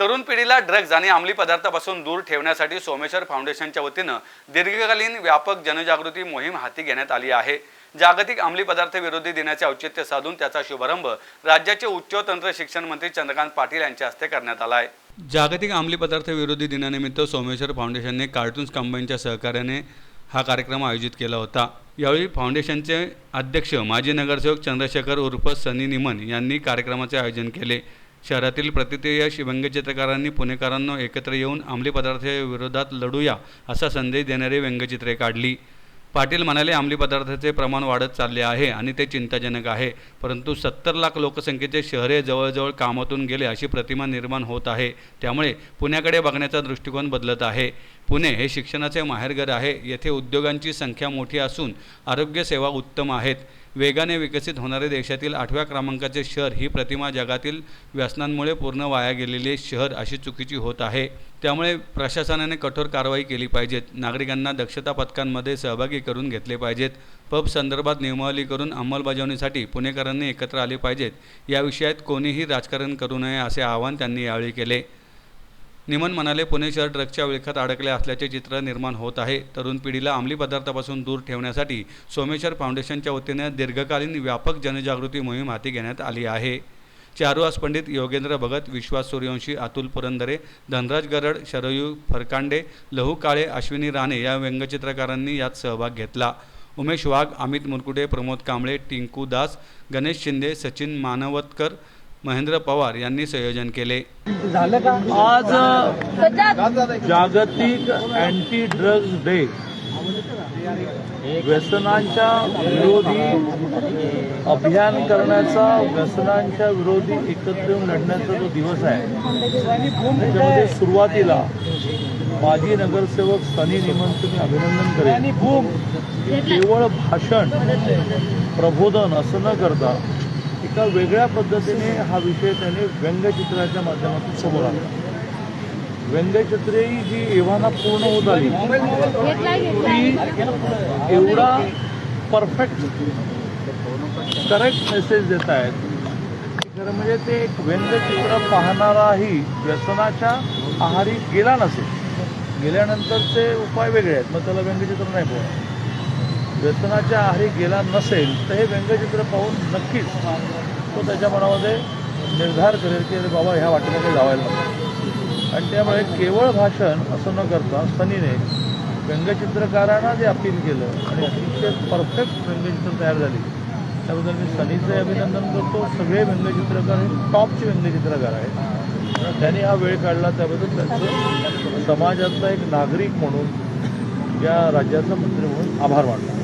तरुण पिढीला ड्रग्ज आणि अंमली पदार्थापासून दूर ठेवण्यासाठी सोमेश्वर फाउंडेशनच्या वतीनं दीर्घकालीन व्यापक जनजागृती मोहीम हाती घेण्यात आली आहे. जागतिक अंमली पदार्थ विरोधी दिनाचे औचित्य साधून त्याचा शुभारंभ राज्याचे उच्च तंत्र शिक्षण मंत्री चंद्रकांत पाटील यांच्या हस्ते करण्यात आला आहे. जागतिक अंमली पदार्थ विरोधी दिनानिमित्त सोमेश्वर फाउंडेशनने कार्टून्स कंबाईनच्या सहकार्याने हा कार्यक्रम आयोजित केला होता. यावेळी फाउंडेशनचे अध्यक्ष माजी नगरसेवक चंद्रशेखर उर्फ सनी निमन यांनी कार्यक्रमाचे आयोजन केले. शहरातील प्रतिक्रिया व्यंगचित्रकारांनी पुणेकरांना एकत्र येऊन अंमली पदार्थाविरोधात लढूया असा संदेश देणारी व्यंगचित्रे काढली. पाटील म्हणाले अंमली पदार्थाचे प्रमाण वाढत चालले आहे आणि ते चिंताजनक आहे परंतु सत्तर लाख लोकसंख्येचे शहरे जवळजवळ कामातून गेले अशी प्रतिमा निर्माण होत आहे. त्यामुळे पुण्याकडे बघण्याचा दृष्टिकोन बदलत आहे. पुणे हे शिक्षणाचे माहेरघर आहे. येथे उद्योगांची संख्या मोठी असून आरोग्यसेवा उत्तम आहेत. वेगाने विकसित होणारे देशातील आठव्या क्रमांकाचे शहर ही प्रतिमा जगातील व्यसनांमुळे पूर्ण वाया गेलेले शहर अशी चुकीची होत आहे. त्यामुळे प्रशासनाने कठोर कारवाई केली पाहिजेत. नागरिकांना दक्षता पथकांमध्ये सहभागी करून घेतले पाहिजेत. पब संदर्भात नियमावली करून अंमलबजावणीसाठी पुणेकरांनी एकत्र आले पाहिजेत. या विषयात कोणीही राजकारण करू नये असे आवाहन त्यांनी यावेळी केले. निमन म्हणाले पुणे शहर ड्रग्सच्या विळख्यात अडकले असल्याचे चित्र निर्माण होत आहे. तरुण पिढीला अंमली पदार्थापासून दूर ठेवण्यासाठी सोमेश्वर फाउंडेशनच्या वतीने दीर्घकालीन व्यापक जनजागृती मोहीम हाती घेण्यात आली आहे. चारुहास पंडित योगेंद्र भगत विश्वास सूर्यवंशी अतुल पुरंदरे धनराज गरड शरयू फरकांडे लहू काळे अश्विनी राणे या व्यंगचित्रकारांनी यात सहभाग घेतला. उमेश वाघ अमित मुरकुटे प्रमोद कांबळे टिंकू दास गणेश शिंदे सचिन मानवतकर महेंद्र पवार यांनी संयोजन केले. आज जागतिक अँटी ड्रग्ज डे व्यसनांच्या विरोधी अभियान करण्याचा व्यसनांच्या विरोधी एकत्र येऊन लढण्याचा जो दिवस आहे त्याच्यामध्ये सुरुवातीला माजी नगरसेवक सनी निमंत मी अभिनंदन करेन केवळ भाषण प्रबोधन असं न करता एका वेगळ्या पद्धतीने हा विषय त्याने व्यंगचित्राच्या माध्यमातून समोर आला व्यंगचित्रे ही जी एव्हाना पूर्ण होत आली ती एवढा परफेक्ट करेक्ट मेसेज देत आहेत. खरं म्हणजे ते एक व्यंगचित्र पाहणाराही व्यसनाच्या आहारी गेला नसेल. गेल्यानंतरचे उपाय वेगळे आहेत मग त्याला व्यंगचित्र नाही पोहणार वेतनाच्या आहारी गेला नसेल तर हे व्यंगचित्र पाहून नक्कीच तो त्याच्या मनामध्ये निर्धार करेल की अरे बाबा ह्या वाटेमध्ये काही जावायला नको आणि त्यामुळे केवळ भाषण असं न करता सनीने व्यंगचित्रकारांना जे अपील केलं आणि अतिशय परफेक्ट व्यंगचित्र तयार झाली त्याबद्दल मी सनीचे अभिनंदन करतो. सगळे व्यंगचित्रकार हे टॉपचे व्यंगचित्रकार आहेत. त्यांनी हा वेळ काढला त्याबद्दल त्यांचं समाजातला एक नागरिक म्हणून या राज्याचा मंत्री म्हणून आभार मानला